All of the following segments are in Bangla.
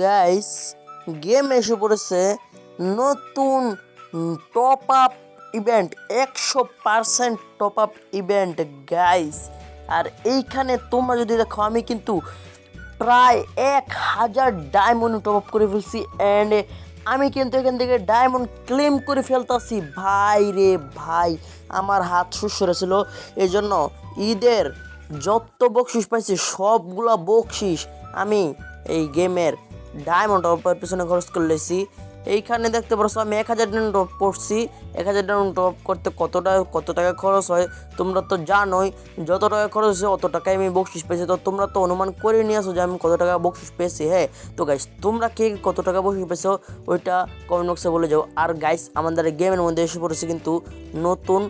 গাইস গেম এসে পড়েছে নতুন টপ আপ ইভেন্ট একশো percent top up event guys আর এইখানে তোমরা যদি দেখো, আমি কিন্তু প্রায় এক হাজার ডায়মন্ড টপ আপ করে ফেলছি অ্যান্ড আমি কিন্তু এখান থেকে ডায়মন্ড ক্লেম করে ফেলতেছি। ভাই রে ভাই, আমার হাত সুসরে ছিল। এই জন্য ঈদের যত বকশিস পাইছি, সবগুলা বকশিস আমি এই গেমের ডায়মন্ড টপের পিছনে খরচ করে লেছি। এইখানে দেখতে পাচ্ছ আমি এক হাজার ডায়মন্ড টপ করছি। এক হাজার ডায়মন্ড টপ করতে কত টাকা কত টাকা খরচ হয় তোমরা তো জানোই। যত টাকা খরচ হয়েছে, অত টাকায় আমি বকশিস পেয়েছি। তো তোমরা তো অনুমান করে নিয়ে আসো যে আমি কত টাকা বকশিস পেয়েছি হ্যাঁ? তো গাইস তোমরা কে কত টাকা বকশিস পেয়েছ, ওইটা কমেন্ট বক্সে বলে যাও। আর গাইস আমাদের গেমের মধ্যে এসে পড়েছে কিন্তু নতুন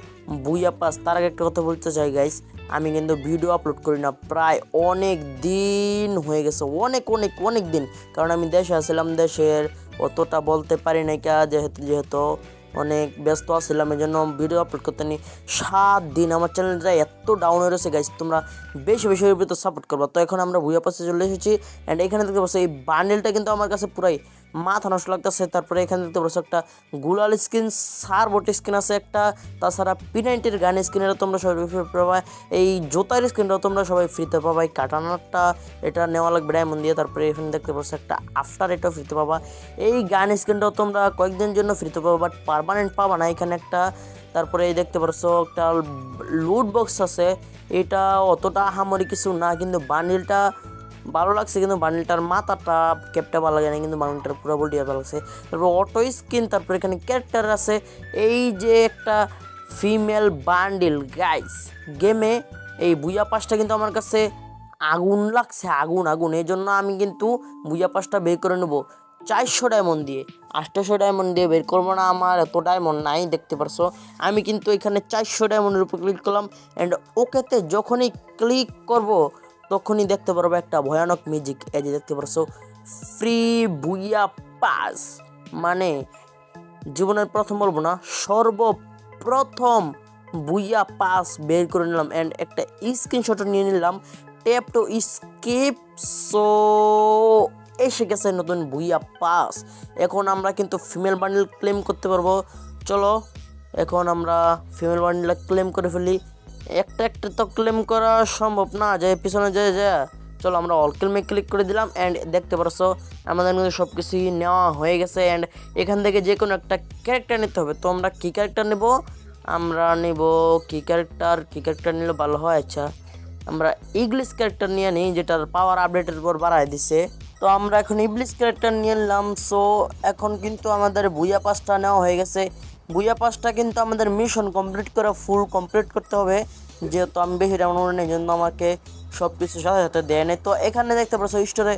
বুইয়া পাস। তার আগে একটা কথা বলতে চাই গাইস আমি কিন্তু ভিডিও আপলোড করি না, প্রায় অনেক দিন হয়ে গেছে, অনেক অনেক অনেক দিন। কারণ আমি দেশে আসছিলাম দেশের অতটা বলতে পারি না কা, যেহেতু যেহেতু অনেক ব্যস্ত আছিলাম এই জন্য ভিডিও আপলোড করতে নি সাত দিন আমার চ্যানেলটা এত ডাউন হয়ে রয়েছে গাইস তোমরা বেশি বেশি ভিতরে সাপোর্ট করব। তো এখন আমরা ভুইয়া পাশে চলে এসেছি অ্যান্ড এখানে দেখতে পাচ্ছি, এই বান্ডেলটা কিন্তু আমার কাছে পুরাই মাথা নষ্ট লাগতেছে। তারপরে এখানে দেখতে পাচ্ছ একটা গুলাল স্কিন সার বট স্কিন আছে একটা। তাছাড়া পি নাইনটির গান স্কিনেরও তোমরা সবাই ফ্রি পাবা। এই জোতার স্কিনটাও তোমরা সবাই ফ্রিতে পাবা। এই কাটানারটা, এটা নেওয়া লাগবে ডায়মন্ড দিয়ে। তারপরে এখানে দেখতে পাচ্ছ একটা আফটার এটাও ফ্রিতে পাবা। এই গান স্কিনটাও তোমরা কয়েকদিনের জন্য ফ্রিতে পাবা বাট পারমানেন্ট পাবা না এখানে একটা। তারপরে এই দেখতে পাচ্ছ একটা লুট বক্স আছে। এটা অতটা আহামরি কিছু না, কিন্তু বান্ডিলটা ভালো লাগছে কিন্তু বান্ডিলটার মাথাটা ক্যাপটা ভালো লাগে না, কিন্তু বান্ডিলটার পুরো বডি ভালো লাগছে। তারপর অটো স্কিন তারপর এখানে ক্যারেক্টার আছে, এই যে একটা ফিমেল বান্ডিল। গাইস গেমে এই বুয়া পাসটা কিন্তু আমার কাছে আগুন লাগছে, আগুন আগুন। এই জন্য আমি কিন্তু বুয়া পাসটা বের করে নেব। চারশো ডায়মন্ড দিয়ে আটশোশো ডায়মন্ড দিয়ে বের করব না আমার, এত ডায়মন্ড নাই, দেখতে পারছ? আমি কিন্তু এখানে চারশো ডায়মন্ডের উপর ক্লিক করলাম অ্যান্ড ওকেতে যখনই ক্লিক করব তখনই দেখতে পারব একটা ভয়ানক মিউজিক এই যে দেখতে পারছ ফ্রি বুইয়া পাস মানে জীবনের প্রথম বলব না, সর্বপ্রথম বুইয়া পাস বের করে নিলাম অ্যান্ড একটা স্ক্রিনশটও নিয়ে নিলাম ট্যাপ টু স্কিপ সো এসে গেছে নতুন বুইয়া পাস এখন আমরা কিন্তু ফিমেল বান্ডেল ক্লেম করতে পারব। চলো, এখন আমরা ফিমেল বান্ডেল ক্লেম করে ফেলি। একটা একটা তো ক্লেম করা সম্ভব না যে পিছনে যায় যা চলো আমরা অল ক্লেমে ক্লিক করে দিলাম অ্যান্ড দেখতে পারছ, আমাদের কিন্তু সব কিছুই নেওয়া হয়ে গেছে অ্যান্ড এখান থেকে যে কোনো একটা ক্যারেক্টার নিতে হবে। তো আমরা কী ক্যারেক্টার নেব? আমরা নেব কী ক্যারেক্টার কী ক্যারেক্টার নিলে ভালো হয়? আচ্ছা আমরা ইংলিশ ক্যারেক্টার নিয়ে নিই, যেটার পাওয়ার আপডেটের পর বাড়ায় দিছে। তো আমরা এখন ইংলিশ ক্যারেক্টার নিয়ে নিলাম সো এখন কিন্তু আমাদের বুয়া পাসটা নেওয়া হয়ে গেছে। বুয়া পাসটা কিন্তু আমাদের মিশন কমপ্লিট করে ফুল কমপ্লিট করতে হবে। যেহেতু আমি বেশি ডাউনলোড নেই জন্য আমাকে সব কিছু সাথে সাথে দেয় নেই। তো এখানে দেখতে পাচ্ছ স্টোরে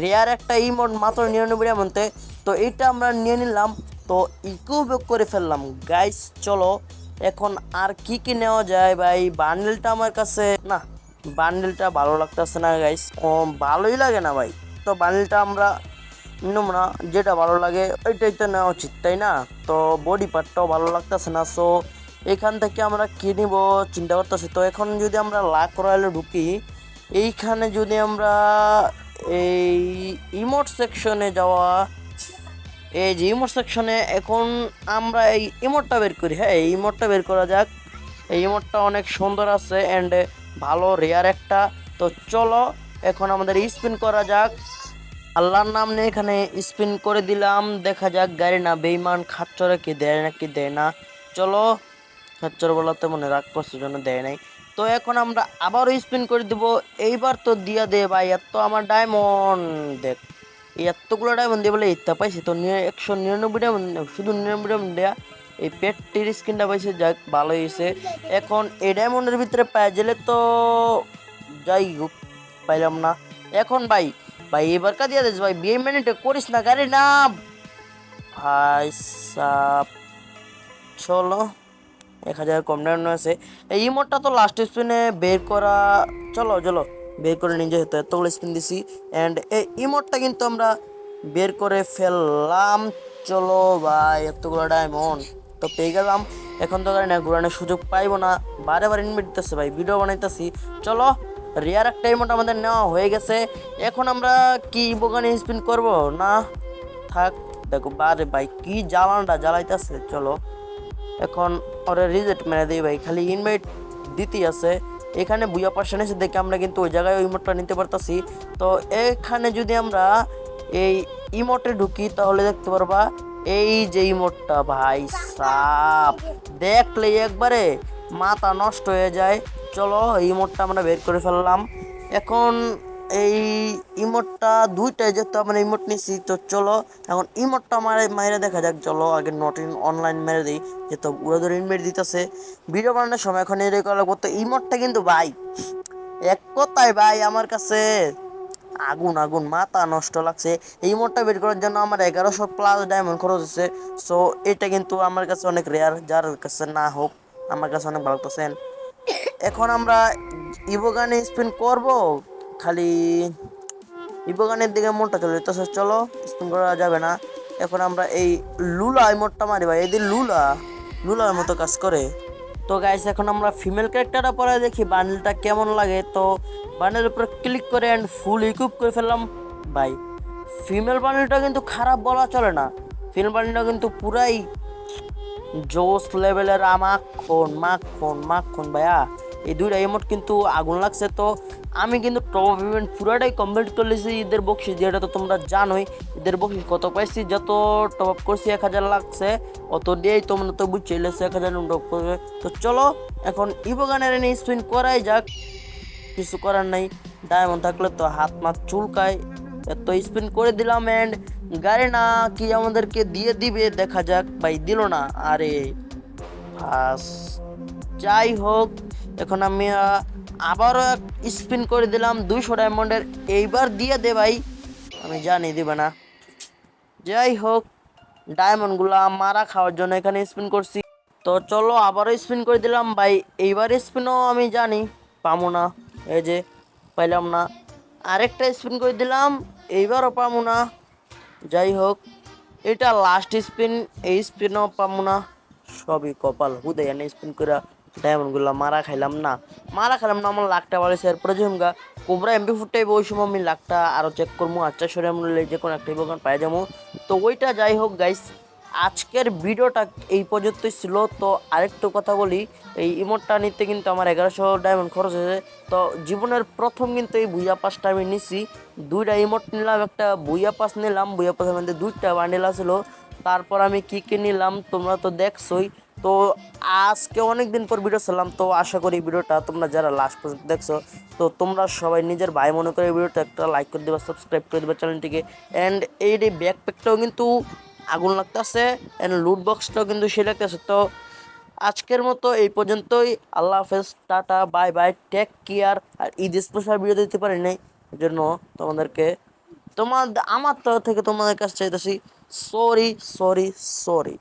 রেয়ার একটা ইমোট মাত্র নিরানব্বই এমনতে তো এইটা আমরা নিয়ে নিলাম। তো ইকুবেক করে ফেললাম। গাইস চলো, এখন আর কি কি নেওয়া যায় ভাই? বান্ডেলটা আমার কাছে, না বান্ডেলটা ভালো লাগতেছে না গাইস ও ভালোই লাগে না ভাই। তো বান্ডেলটা আমরা নিলাম যেটা ভালো লাগে, ওইটাই তো নেওয়া উচিত, তাই না? তো বডি পার্টটাও ভালো লাগতেছে না সো এখান থেকে আমরা কি নিব চিন্তা করতেছি। তো এখন যদি আমরা লাক রয়্যালে ঢুকি, এইখানে যদি আমরা এই ইমোট সেকশনে যাওয়া, এই যে ইমোট সেকশনে এখন আমরা এই ইমোটটা বের করি হ্যাঁ এই ইমোটটা বের করা যাক। এই ইমোটটা অনেক সুন্দর আছে অ্যান্ড ভালো রেয়ার একটা। তো চলো, এখন আমাদের স্পিন করা যাক। আল্লাহর নাম নিয়ে এখানে স্পিন করে দিলাম। দেখা যাক, গাড়ি না বেইমান খাচ্চরে কি দেয় না কি দেয় না। চলো, খাচ্চর বলাতে মনে রাগ করছে জন্য দেয় নাই। তো এখন আমরা আবারও স্পিন করে দিব। এইবার তো দিয়া দে ভাই, এত আমার ডায়মন্ড দেখ। এতগুলো ডায়মন্ড দিয়ে বলে ইত্যা পাইছি, তো একশো নিরানব্বই ডায়মন্ড শুধু নিরানব্বই ডায়মন্ড দেয়া। এই পেটটির স্কিনটা পাইছে, যাক, ভালো হয়েছে এখন এই ডায়মন্ডের ভিতরে পাই গেলে তো যাই হোক, পাইলাম না। এখন ভাই ভাই, এবার কা দিয়া দিস ভাই, বিয়ে মিনিটে করিস না, গাড়ি না ভাই সাপ চলো, এক হাজার কম ডাউন আছে। এই ইমোটটা তো লাস্ট স্পিনে বের করা, চলো চলো, বের করে নিজে হতো এতগুলো স্পিন দিছি। অ্যান্ড এই ইমোটটা কিন্তু আমরা বের করে ফেললাম। চলো ভাই, এতগুলো ডায়মন্ড তো পেয়ে গেলাম। এখন তো গাড়ি না, ঘুরানোর সুযোগ পাইবো না। বারে বারে ইনভাইট দিতেছে ভাই ভিডিও বানাইতেছি। চলো রেয়ার একটা ইমোট আমাদের নেওয়া হয়ে গেছে। এখন আমরা কি বোগানি স্পিন করব? না, থাক, দেখো বারে ভাই, কি জ্বালানটা জ্বালাইতেছে, চলো। এখন ওরা রিজেক্ট মেরে দিই ভাই, খালি ইনভাইট দিতেই আছে। এখানে বুয়া পার্সন এসে দেখে আমরা কিন্তু ওই জায়গায় ওই ইমোটটা নিতে পারতাছি। তো এখানে যদি আমরা এই ইমোটে ঢুকি, তাহলে দেখতে পারবা, এই যে ইমোটটা ভাই, সাপ। দেখলে একবারে মাথা নষ্ট হয়ে যায়। চলো, এই ইমোটটা আমরা বের করে ফেললাম। এখন এই ইমোটটা দুইটাই যেহেতু আমরা ইমোট নিছি, তো চলো। এখন ইমোটটা মারে, মাইরে দেখা যাক, চলো, আগে নট ইন অনলাইন মেরে দিই। যেহেতু উড়ে ধরে ইনমেট দিতেছে। ভিডিও বানানোর সময় এখন এই রেকর্ড লাগবো তো ইমোটটা কিন্তু ভাই, এক কথায় ভাই, আমার কাছে আগুন আগুন, মাথা নষ্ট লাগছে। এই মোটটা বের করার জন্য আমার এগারোশো প্লাস ডায়মন্ড খরচ হচ্ছে। সো এটা কিন্তু আমার কাছে অনেক রেয়ার যার কাছে না হোক, আমার কাছে অনেক ভালো লাগতেছেন এখন আমরা ইবোগানে স্পিন করব। খালি ইবোগানের দিকে মোটটা চলে তো চলো, স্পিন করা যাবে না। এখন আমরা এই লুলা মোটটা মারি ভাই। এদের লুলা, লুলার মতো কাজ করে। তো গাইস এখন আমরা ফিমেল ক্যারেক্টারটা পরে দেখি। বান্ডেলটা কেমন লাগে? তো বান্ডেলের উপরে ক্লিক করে অ্যান্ড ফুল ইকুইপ করে ফেললাম। ভাই ফিমেল বান্ডেলটা কিন্তু খারাপ বলা চলে না। ফিমেল বান্ডেলটা কিন্তু পুরাই জোস লেভেলের মাখন মাখন মাখন ভাইয়া। এই দুইটা ইমোট কিন্তু আগুন লাগছে। তো আমি কিন্তু টপ অফ ইভেন্ট পুরাটাই কমপ্লিট করলেছি ঈদের বকশিস যেটা তো তোমরা জানোই। ঈদের বকশিস কত পাইছি, যত টপ আপ করছি এক হাজার লাগছে, অত দিয়েই তোমরা তো বুঝছে এলেছে এক হাজার টপ করবে। তো চলো, এখন ইবোগানের এনে স্পিন করাই যাক। কিছু করার নাই ডায়মন্ড থাকলে তো হাত মাত চুলকায়। এত স্পিন করে দিলাম অ্যান্ড গাড়ি না কি আমাদেরকে দিয়ে দিবে, দেখা যাক। ভাই দিল না, আরে যাই হোক এখন আমি আবারও স্পিন করে দিলাম দুইশো ডায়মন্ডের এইবার দিয়ে দে ভাই। আমি জানি দিবে না। যাই হোক ডায়মন্ডগুলো মারা খাওয়ার জন্য এখানে স্পিন করছি। তো চলো আবারও স্পিন করে দিলাম ভাই। এইবার স্পিনও আমি জানি, পামো না। এই যে, পাইলাম না। আরেকটা স্পিন করে দিলাম, এইবারও পামো না। যাই হোক, এটা লাস্ট স্পিন এই স্পিনও পামো না। সবই কপাল হুদে স্পিন করে ডায়মন্ডগুলো মারা খাইলাম না। মারা খাইলাম না, আমার লাখটা বাড়িছে এরপরে যেমন কোবরা এমপি ফুটটাইব ওই সময় আমি লাখটা আরও চেক করব আচ্ছা সরে আমরা যে কোনো একটা দোকান পাই যাব তো ওইটা যাই হোক গাইস আজকের ভিডিওটা এই পর্যন্তই ছিল। তো আরেকটু কথা বলি, এই ইমোটটা নিতে কিন্তু আমার এগারোশো ডায়মন্ড খরচ হয়েছে। তো জীবনের প্রথম কিন্তু এই বুইয়া পাসটা আমি নিছি। দুইটা ইমোট নিলাম, একটা বুইয়া পাস নিলাম। বুইয়া পাসের মধ্যে দুইটা বান্ডেল ছিল তারপর আমি কী কী নিলাম, তোমরা তো দেখছোই। তো আজকে অনেক দিন পর ভিডিও ছিলাম তো আশা করি ভিডিওটা তোমরা যারা লাস্ট পর্যন্ত দেখছ, তো তোমরা সবাই নিজের ভাই মনে করে ভিডিওটা একটা লাইক করে দেবা সাবস্ক্রাইব করে দেবে চ্যানেলটিকে অ্যান্ড এই যে ব্যাকপ্যাকটাও কিন্তু আগুন লাগতেছে অ্যান্ড লুট বক্সটাও কিন্তু সে লাগতেছে। তো আজকের মতো এই পর্যন্তই। আল্লাহ হাফেজ, tata bye bye take care আর ঈদ স্পেশাল ভিডিও দিতে পারি নাই জন্য তোমাদেরকে তোমার আমার তরফ থেকে তোমাদের কাছে চাইতেছি সরি সরি সরি